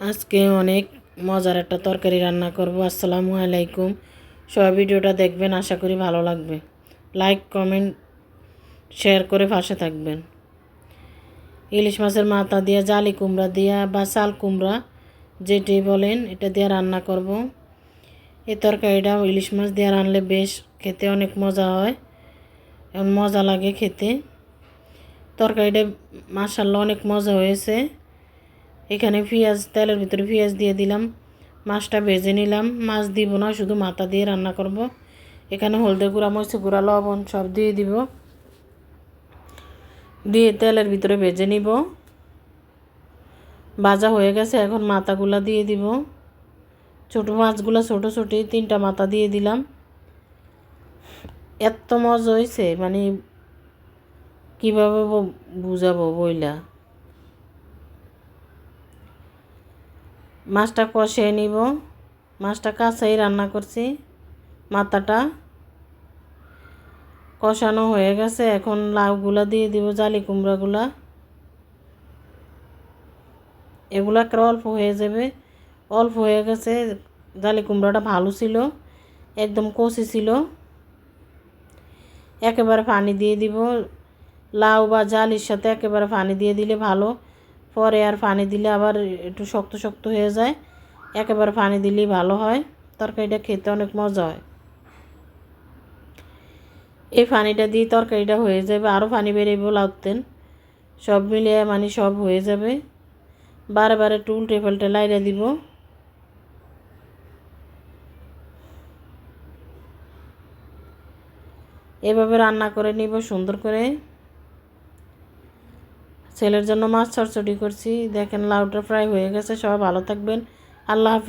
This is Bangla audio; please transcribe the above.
আজকে অনেক মজার একটা তরকারি রান্না করব, আসসালামু আলাইকুম। সবাই ভিডিওটা দেখবেন, আশা করি ভালো লাগবে। লাইক কমেন্ট শেয়ার করে পাশে থাকবেন। ইলিশ মাছের মাথা দিয়ে জালি কুমড়া দিয়া বা চাল কুমড়া, যেটি বলেন, এটা দিয়ে রান্না করব। এই তরকারিটা ইলিশ মাছ দিয়ে রানলে বেশ খেতে অনেক মজা হয় এবং মজা লাগে খেতে। তরকারিটা মাসাল্লাহ অনেক মজা হয়েছে। এখানে পেঁয়াজ, তেলের ভিতরে পেঁয়াজ দিয়ে দিলাম। মাছটা ভেজে নিলাম। মাছ দিব না, শুধু মাথা দিয়ে রান্না করব। এখানে হলদে গুঁড়া, মরিচ গুঁড়া, লবণ সব দিয়ে দিব। দিয়ে তেলের ভিতরে ভেজে নিব। ভাজা হয়ে গেছে, এখন মাথাগুলা দিয়ে দিব। ছোটো মাছগুলো ছোটো ছোটোই তিনটা মাথা দিয়ে দিলাম। এত মজা হয়েছে মানে কীভাবে বুঝাবো বইলা? মাছটা কষিয়ে নিব। মাছটা কাঁচাই রান্না করছি। মাথাটা কষানো হয়ে গেছে। এখন লাউগুলা দিয়ে দিব, জালি কুমড়াগুলা। এগুলা অল্প হয়ে যাবে। অল্প হয়ে গেছে। জালি কুমড়াটা ভালো ছিল। একদম কষি ছিল। একেবারে পানি দিয়ে দিব। লাউ বা জালির সাথে একেবারে পানি দিয়ে দিলে ভালো। পরে আর পানি দিলে আবার একটু শক্ত শক্ত হয়ে যায়। একেবারে পানি দিলেই ভালো হয়। তরকারিটা খেতে অনেক মজা হয়। এই পানিটা দিয়ে তরকারিটা হয়ে যাবে আরও পানি বেরিয়ে লাউতেন সব মিলিয়ে মানে সব হয়ে যাবে। বারে বারে একটু উল্টে পাল্টে লাইরা দিব। এভাবে রান্না করে নিব সুন্দর করে। ছেলের জন্য মাছ ছড়ছড়ি করছি। দেখেন লাউটা ফ্রাই হয়ে গেছে সবাই ভালো থাকবেন। আল্লাহ